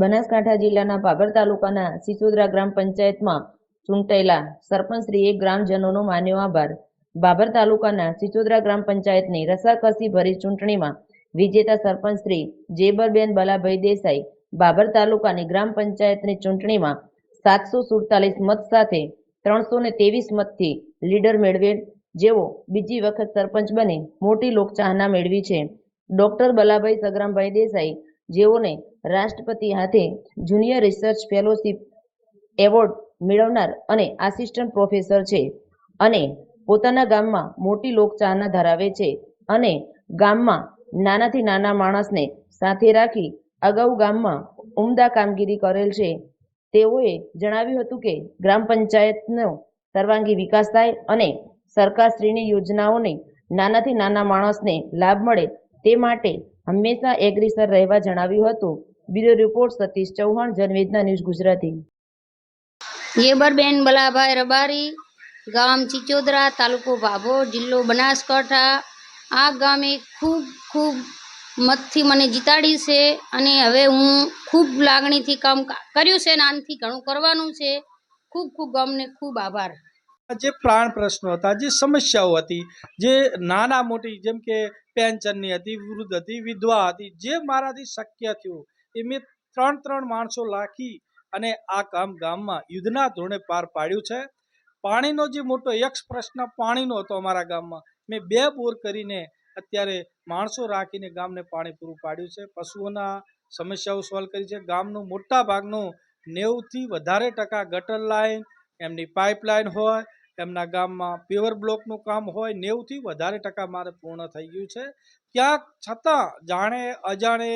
બનાસકાંઠા જિલ્લાના ભાભર તાલુકાના સિસોદરા ગ્રામ પંચાયતમાં ચૂંટાયેલા સરપંચશ્રીએ ગ્રામજનોનો માન્યો આભાર. બાબર તાલુકાના સિસોદરા ગ્રામ પંચાયતની રસાકસી ભરી ચૂંટણીમાં વિજેતા સરપંચશ્રી જેબરબેન બલાભાઈ દેસાઈ બાબર તાલુકાની ગ્રામ પંચાયતની ચૂંટણીમાં સાતસો સુડતાલીસ મત સાથે ત્રણસો ત્રેવીસ મતથી લીડર મેળવેલ જેઓ બીજી વખત સરપંચ બની મોટી લોકચાહના મેળવી છે. ડોક્ટર બલાભાઈ સગરામભાઈ દેસાઈ જેઓને રાષ્ટ્રપતિ હાથે જુનિયર રિસર્ચ ફેલોશિપ એવોર્ડ મેળવનાર અને આસિસ્ટન્ટ પ્રોફેસર છે અને પોતાના ગામમાં મોટી લોકચાહના ધરાવે છે અને ગામમાં નાનાથી નાના માણસને સાથે રાખી અગાઉ ગામમાં ઉમદા કામગીરી કરેલ છે. તેઓએ જણાવ્યું હતું કે ગ્રામ પંચાયતનો સર્વાંગી વિકાસ થાય અને સરકારશ્રીની યોજનાઓને નાનાથી નાના માણસને લાભ મળે તે માટે હંમેશા એગ્રીસર રહેવા જણાવ્યું હતું. Bureau report Satish Chauhan Janvedana news Gujarati. યેબરબેન Balabhai Rabari ગામ ચિચોદરા તાલુકો ભાભોર જિલ્લો બનાસકાંઠા. આ ગામે ખૂબ ખૂબ મતથી મને જીતાડી છે અને હવે હું ખૂબ લાગણીથી કામ કર્યું છે નાનથી ઘણું કરવાનું છે. ખૂબ ખૂબ ગામને ખૂબ આભાર. જે પ્રાણ પ્રશ્નો હતા જે સમસ્યાઓ હતી જે નાના મોટી જેમ કે પેન્શનની હતી, વૃદ્ધ હતી, વિધવા હતી, જે મારાથી શક્ય થયું. એ મેં ત્રણ ત્રણ માણસો લાખી અને આ કામ ગામમાં યુદ્ધના ધોરણે પાર પાડ્યું છે. પાણીનો જે મોટો યક્ષ પ્રશ્ન પાણીનો હતો અમારા ગામમાં. મેં બે બોર કરીને અત્યારે માણસો રાખીને ગામને પાણી પૂરું પાડ્યું છે. પશુઓના સમસ્યાઓ સોલ્વ કરી છે. ગામનું મોટા ભાગનું નેવુંથી વધારે ટકા ગટર લાઈન, એમની પાઇપલાઇન હોય એમના ગામમાં પ્યોર બ્લોકનું કામ હોય, નેવુંથી વધારે ટકા મારે પૂર્ણ થઈ ગયું છે. ક્યાંક છતાં જાણે અજાણે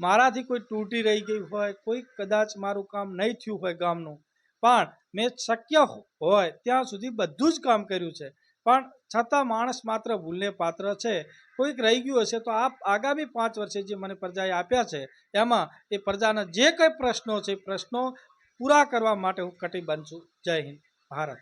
મારાથી કોઈ તૂટી રહી ગઈ હોય, કોઈ કદાચ મારું કામ નહીં થયું હોય ગામનું. પણ મેં શક્ય હોય ત્યાં સુધી બધું જ કામ કર્યું છે. પણ છતાં માણસ માત્ર ભૂલને પાત્ર છે. કોઈક રહી ગયું હશે તો આપ આગામી પાંચ વર્ષે જે મને પ્રજાએ આપ્યા છે, એમાં એ પ્રજાના જે કંઈ પ્રશ્નો છે પ્રશ્નો પૂરા કરવા માટે હું કટિબદ્ધ છું. જય હિન્દ. ભારત.